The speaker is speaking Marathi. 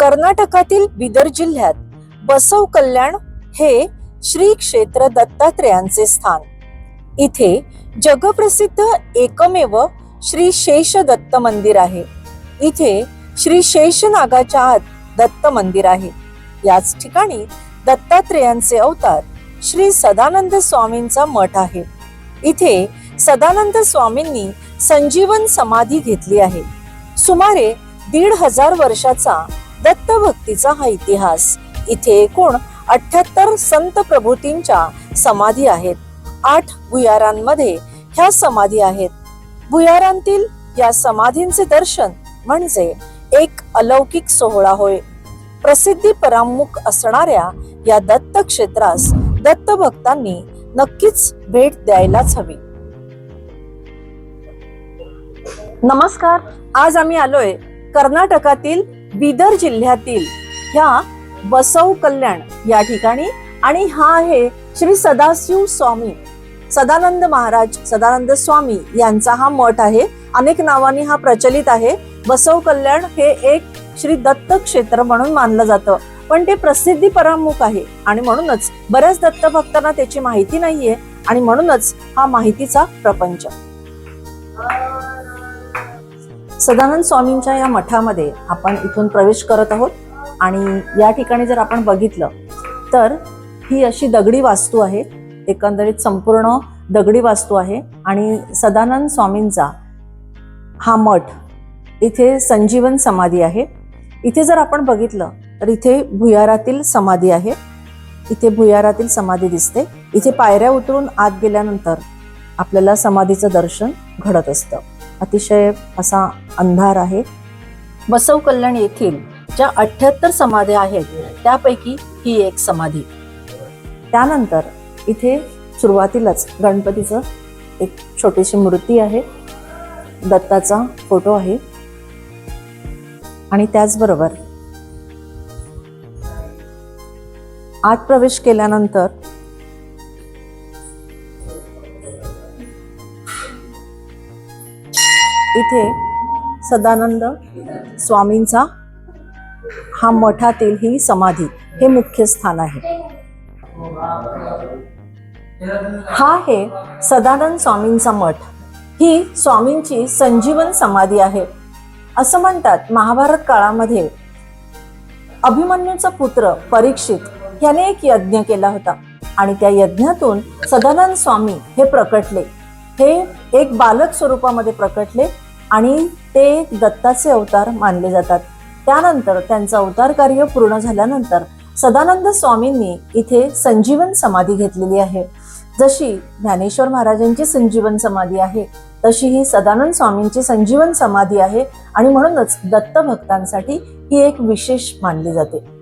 कर्नाटकातील बिदर जिल्ह्यात बसव कल्याण हे श्री क्षेत्र दत्तात्रेयांचे स्थान. इथे जगप्रसिद्ध एकमेव श्री शेष दत्त मंदिर आहे. इथे श्री शेषनागाच्या आत दत्त मंदिर आहे. याच ठिकाणी दत्तात्रेयांचे अवतार श्री सदानंद स्वामींचा मठ आहे. इथे सदानंद स्वामींनी संजीवन समाधी घेतली आहे. सुमारे दीड हजार वर्षाचा दत्तभक्तीचा हा इतिहास. इथे एकूण अठ्याहत्तर संत प्रभूतींच्या समाधी आहेत. आठ भुयारांमध्ये ह्या समाधी आहेत. भुयारांतील या समाधींचे दर्शन म्हणजे एक अलौकिक सोहळा होय. प्रसिद्धी परामुख असणाऱ्या या दत्त क्षेत्रास दत्त भक्तांनी नक्कीच भेट द्यायलाच हवी. नमस्कार आज आम्ही आलोय कर्नाटकातील बिदर जिल्ह्यातील ह्या बसव कल्याण या ठिकाणी आणि हा आहे श्री सदाशिव स्वामी सदानंद महाराज सदानंद स्वामी यांचा हा मठ आहे. अनेक नावांनी हा प्रचलित आहे. बसव कल्याण हे एक श्री दत्त क्षेत्र म्हणून मानलं जातं. पण ते प्रसिद्धी परामुख आहे आणि म्हणूनच बऱ्याच दत्त भक्तांना त्याची माहिती नाहीये आणि म्हणूनच हा माहितीचा प्रपंच. सदानंद स्वामींच्या या मठामध्ये आपण इथून प्रवेश करत आहोत. आणि या ठिकाणी जर आपण बघितलं तर ही अशी दगडी वास्तू आहे. एकंदरीत संपूर्ण दगडी वास्तू आहे. आणि सदानंद स्वामींचा हा मठ इथे संजीवन समाधी आहे. इथे जर आपण बघितलं तर इथे भुयारातील समाधी आहे. इथे भुयारातील समाधी दिसते. इथे पायऱ्या उतरून आत गेल्यानंतर आपल्याला समाधीचं दर्शन घडत असतं. अतिशय असा अंधार आहे. बसव कल्याण येथील ज्या अठ्याहत्तर समाध्या आहेत त्यापैकी ही एक समाधी. त्यानंतर इथे सुरुवातीलाच गणपतीचं एक छोटीशी मूर्ती आहे. दत्ताचा फोटो आहे. आणि त्याचबरोबर आत प्रवेश केल्यानंतर इथे सदानंद स्वामींचा हा मठातील ही समाधी हे मुख्य स्थान आहे. हा आहे सदानंद स्वामींचा मठ. ही स्वामींची संजीवन समाधी आहे. असं म्हणतात महाभारत काळामध्ये अभिमन्यूचा पुत्र परीक्षित याने एक यज्ञ केला होता आणि त्या यज्ञातून सदानंद स्वामी हे प्रकटले. हे एक बालक स्वरूपामध्ये प्रकटले आणि ते दत्ताचे अवतार मानले जातात. त्यानंतर त्यांचं अवतार कार्य पूर्ण झाल्यानंतर सदानंद स्वामींनी इथे संजीवन समाधी घेतलेली आहे. जशी ज्ञानेश्वर महाराजांची संजीवन समाधी आहे तशी ही सदानंद स्वामींची संजीवन समाधी आहे आणि म्हणूनच दत्त भक्तांसाठी ही एक विशेष मानली जाते.